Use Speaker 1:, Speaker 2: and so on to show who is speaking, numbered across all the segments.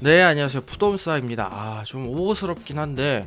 Speaker 1: 네 안녕하세요. 푸돔사입니다. 아 좀 오버스럽긴 한데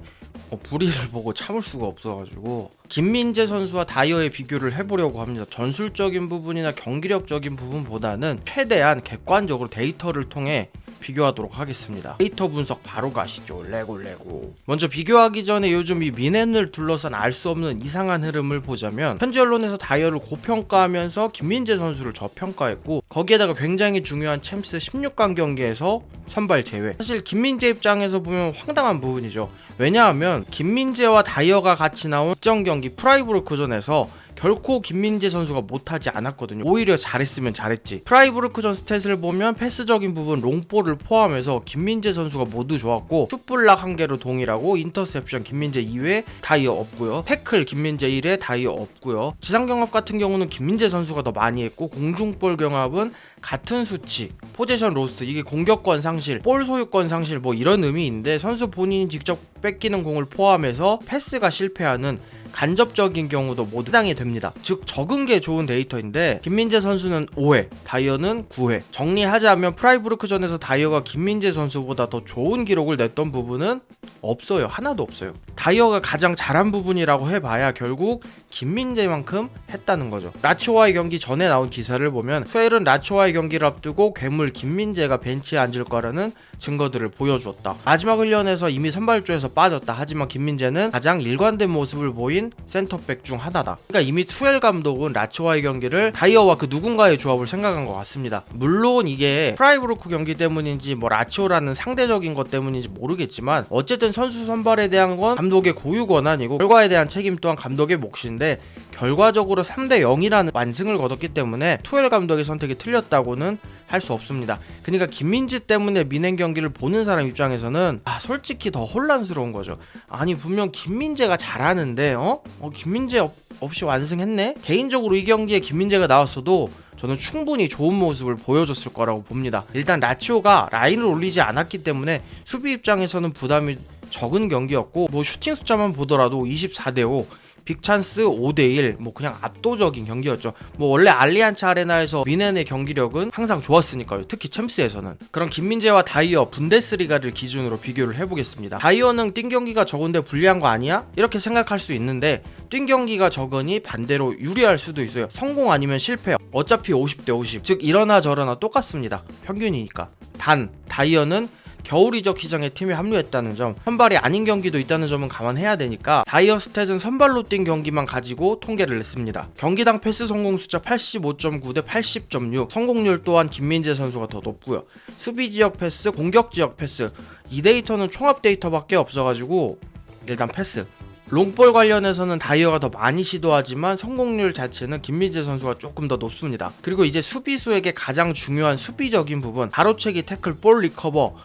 Speaker 1: 어, 불의를 보고 참을 수가 없어가지고. 김민재 선수와 다이어의 비교를 해보려고 합니다. 전술적인 부분이나 경기력적인 부분보다는 최대한 객관적으로 데이터를 통해 비교하도록 하겠습니다. 데이터 분석 바로 가시죠. 레고 레고. 먼저 비교하기 전에 요즘 이 미넨을 둘러싼 알 수 없는 이상한 흐름을 보자면 현지 언론에서 다이어를 고평가하면서 김민재 선수를 저평가했고 거기에다가 굉장히 중요한 챔스 16강 경기에서 선발 제외. 사실 김민재 입장에서 보면 황당한 부분이죠. 왜냐하면 김민재와 다이어가 같이 나온 특정 경기 프라이브르크전에서 결코 김민재 선수가 못하지 않았거든요. 오히려 잘했으면 잘했지. 프라이브르크전 스탯을 보면 패스적인 부분 롱볼을 포함해서 김민재 선수가 모두 좋았고 슛블락 한 개로 동일하고 인터셉션 김민재 2회 다이어 없고요. 태클 김민재 1회 다이어 없고요. 지상 경합 같은 경우는 김민재 선수가 더 많이 했고 공중볼 경합은 같은 수치, 포지션 로스트 이게 공격권 상실, 볼 소유권 상실 뭐 이런 의미인데 선수 본인이 직접 뺏기는 공을 포함해서 패스가 실패하는 간접적인 경우도 모두 해당이 됩니다. 즉 적은 게 좋은 데이터인데 김민재 선수는 5회, 다이어는 9회. 정리하자면 프라이브르크전에서 다이어가 김민재 선수보다 더 좋은 기록을 냈던 부분은 없어요. 하나도 없어요. 다이어가 가장 잘한 부분이라고 해봐야 결국 김민재만큼 했다는 거죠. 라치오와의 경기 전에 나온 기사를 보면 수엘은 라치오와의 경기를 앞두고 괴물 김민재가 벤치에 앉을 거라는 증거들을 보여주었다. 마지막 훈련에서 이미 선발조에서 빠졌다. 하지만 김민재는 가장 일관된 모습을 보인 센터백 중 하나다. 그러니까 이미 투엘 감독은 라치오와의 경기를 다이어와 그 누군가의 조합을 생각한 것 같습니다. 물론 이게 프라이브루크 경기 때문인지 뭐 라치오라는 상대적인 것 때문인지 모르겠지만 어쨌든 선수 선발에 대한 건 감독의 고유 권한이고 결과에 대한 책임 또한 감독의 몫인데 결과적으로 3대 0이라는 완승을 거뒀기 때문에 투엘 감독의 선택이 틀렸다고는 할 수 없습니다. 그러니까 김민지 때문에 민행 경기를 보는 사람 입장에서는 아 솔직히 더 혼란스러운 거죠. 아니 분명 김민재가 잘하는데 어? 어 김민재 없, 없이 완승했네? 개인적으로 이 경기에 김민재가 나왔어도 저는 충분히 좋은 모습을 보여줬을 거라고 봅니다. 일단 라치오가 라인을 올리지 않았기 때문에 수비 입장에서는 부담이 적은 경기였고 뭐 슈팅 숫자만 보더라도 24대 5 빅찬스 5대1 뭐 그냥 압도적인 경기였죠. 뭐 원래 알리안츠 아레나에서 미넨의 경기력은 항상 좋았으니까요. 특히 챔스에서는. 그럼 김민재와 다이어 분데스리가를 기준으로 비교를 해보겠습니다. 다이어는 뛴 경기가 적은데 불리한 거 아니야? 이렇게 생각할 수 있는데 뛴 경기가 적으니 반대로 유리할 수도 있어요. 성공 아니면 실패. 어차피 50대 50. 즉 이러나 저러나 똑같습니다. 평균이니까. 단 다이어는 겨울 이적 시장에 팀에 합류했다는 점, 선발이 아닌 경기도 있다는 점은 감안해야 되니까 다이어 스탯은 선발로 뛴 경기만 가지고 통계를 냈습니다. 경기당 패스 성공 숫자 85.9 대 80.6, 성공률 또한 김민재 선수가 더 높고요. 수비 지역 패스, 공격 지역 패스 이 데이터는 총합 데이터밖에 없어가지고 일단 패스. 롱볼 관련해서는 다이어가 더 많이 시도하지만 성공률 자체는 김민재 선수가 조금 더 높습니다. 그리고 이제 수비수에게 가장 중요한 수비적인 부분, 바로채기 태클, 볼 리커버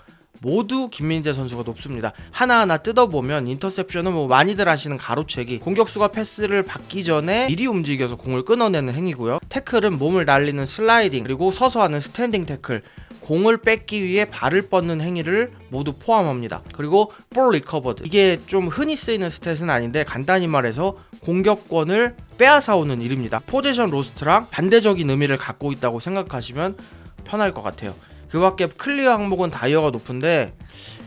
Speaker 1: 모두 김민재 선수가 높습니다. 하나하나 뜯어보면 인터셉션은 뭐 많이들 하시는 가로채기, 공격수가 패스를 받기 전에 미리 움직여서 공을 끊어내는 행위고요. 태클은 몸을 날리는 슬라이딩, 그리고 서서 하는 스탠딩 태클, 공을 뺏기 위해 발을 뻗는 행위를 모두 포함합니다. 그리고 볼 리커버드. 이게 좀 흔히 쓰이는 스탯은 아닌데 간단히 말해서 공격권을 빼앗아오는 일입니다. 포지션 로스트랑 반대적인 의미를 갖고 있다고 생각하시면 편할 것 같아요. 그 밖에 클리어 항목은 다이어가 높은데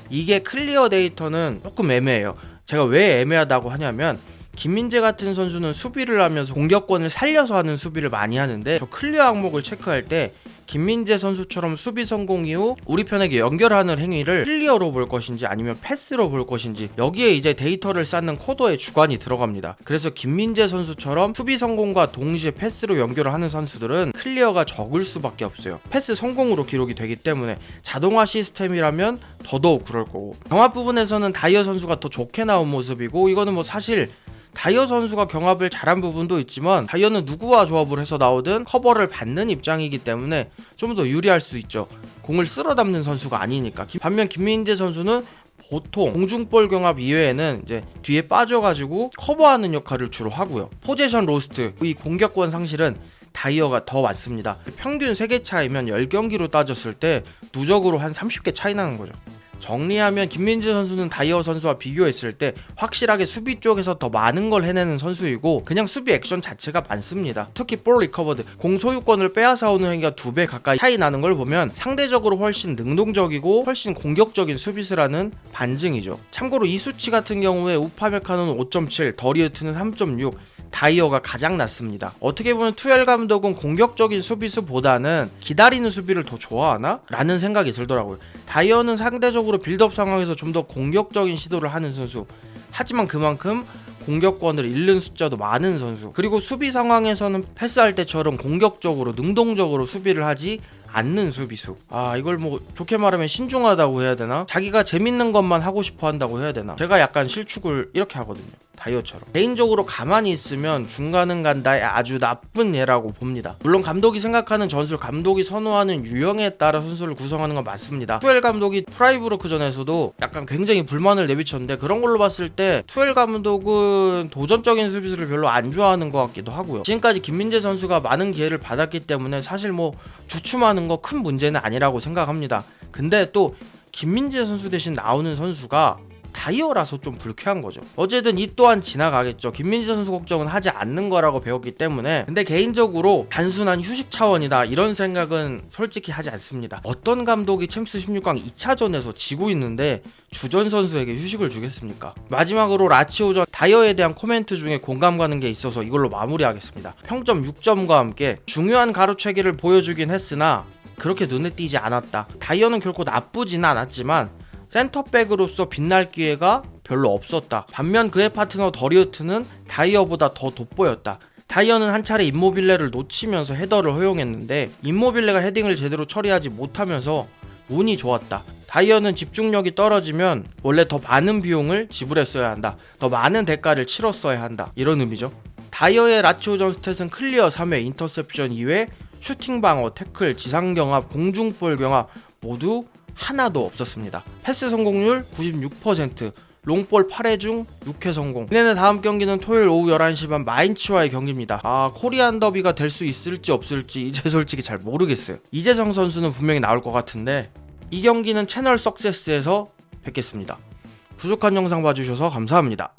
Speaker 1: 이게 클리어 데이터는 조금 애매해요. 제가 왜 애매하다고 하냐면 김민재 같은 선수는 수비를 하면서 공격권을 살려서 하는 수비를 많이 하는데 저 클리어 항목을 체크할 때 김민재 선수처럼 수비 성공 이후 우리 편에게 연결하는 행위를 클리어로 볼 것인지 아니면 패스로 볼 것인지 여기에 이제 데이터를 쌓는 코더의 주관이 들어갑니다. 그래서 김민재 선수처럼 수비 성공과 동시에 패스로 연결을 하는 선수들은 클리어가 적을 수밖에 없어요. 패스 성공으로 기록이 되기 때문에 자동화 시스템이라면 더더욱 그럴 거고 경합 부분에서는 다이어 선수가 더 좋게 나온 모습이고 이거는 뭐 사실 다이어 선수가 경합을 잘한 부분도 있지만 다이어는 누구와 조합을 해서 나오든 커버를 받는 입장이기 때문에 좀 더 유리할 수 있죠. 공을 쓸어 담는 선수가 아니니까. 반면 김민재 선수는 보통 공중볼 경합 이외에는 이제 뒤에 빠져가지고 커버하는 역할을 주로 하고요. 포지션 로스트, 이 공격권 상실은 다이어가 더 많습니다. 평균 3개 차이면 10경기로 따졌을 때 누적으로 한 30개 차이 나는 거죠. 정리하면 김민재 선수는 다이어 선수와 비교했을 때 확실하게 수비 쪽에서 더 많은 걸 해내는 선수이고 그냥 수비 액션 자체가 많습니다. 특히 볼 리커버드 공 소유권을 빼앗아오는 행위가 두 배 가까이 차이 나는 걸 보면 상대적으로 훨씬 능동적이고 훨씬 공격적인 수비수라는 반증이죠. 참고로 이 수치 같은 경우에 우파메카노는 5.7, 더리우트는 3.6, 다이어가 가장 낮습니다. 어떻게 보면 투엘 감독은 공격적인 수비수보다는 기다리는 수비를 더 좋아하나? 라는 생각이 들더라고요. 다이어는 상대적으로 빌드업 상황에서 좀 더 공격적인 시도를 하는 선수. 하지만 그만큼 공격권을 잃는 숫자도 많은 선수. 그리고 수비 상황에서는 패스할 때처럼 공격적으로 능동적으로 수비를 하지 않는 수비수. 아, 이걸 뭐 좋게 말하면 신중하다고 해야 되나? 자기가 재밌는 것만 하고 싶어 한다고 해야 되나? 제가 약간 실축을 이렇게 하거든요. 다이어처럼. 개인적으로 가만히 있으면 중간은 간다의 아주 나쁜 예라고 봅니다. 물론 감독이 생각하는 전술, 감독이 선호하는 유형에 따라 선수를 구성하는 건 맞습니다. 투엘 감독이 프라이브로크전에서도 약간 굉장히 불만을 내비쳤는데 그런 걸로 봤을 때 투엘 감독은 도전적인 수비수를 별로 안 좋아하는 것 같기도 하고요. 지금까지 김민재 선수가 많은 기회를 받았기 때문에 사실 뭐 주춤하는 거 큰 문제는 아니라고 생각합니다. 근데 또 김민재 선수 대신 나오는 선수가 다이어라서 좀 불쾌한 거죠. 어쨌든 이 또한 지나가겠죠. 김민재 선수 걱정은 하지 않는 거라고 배웠기 때문에. 근데 개인적으로 단순한 휴식 차원이다 이런 생각은 솔직히 하지 않습니다. 어떤 감독이 챔스 16강 2차전에서 지고 있는데 주전 선수에게 휴식을 주겠습니까? 마지막으로 라치오전 다이어에 대한 코멘트 중에 공감 가는 게 있어서 이걸로 마무리하겠습니다. 평점 6점과 함께 중요한 가로채기를 보여주긴 했으나 그렇게 눈에 띄지 않았다. 다이어는 결코 나쁘진 않았지만 센터백으로서 빛날 기회가 별로 없었다. 반면 그의 파트너 더리우트는 다이어보다 더 돋보였다. 다이어는 한 차례 임모빌레를 놓치면서 헤더를 허용했는데 임모빌레가 헤딩을 제대로 처리하지 못하면서 운이 좋았다. 다이어는 집중력이 떨어지면 원래 더 많은 비용을 지불했어야 한다. 더 많은 대가를 치렀어야 한다. 이런 의미죠. 다이어의 라치오전 스탯은 클리어 3회, 인터셉션 2회, 슈팅 방어, 태클, 지상 경합, 공중볼 경합 모두 하나도 없었습니다. 패스 성공률 96%, 롱볼 8회 중 6회 성공. 이내는 다음 경기는 토요일 오후 11시 반 마인츠와의 경기입니다. 아, 코리안 더비가 될 수 있을지 없을지 이제 솔직히 잘 모르겠어요. 이재성 선수는 분명히 나올 것 같은데 이 경기는 채널 석세스에서 뵙겠습니다. 부족한 영상 봐주셔서 감사합니다.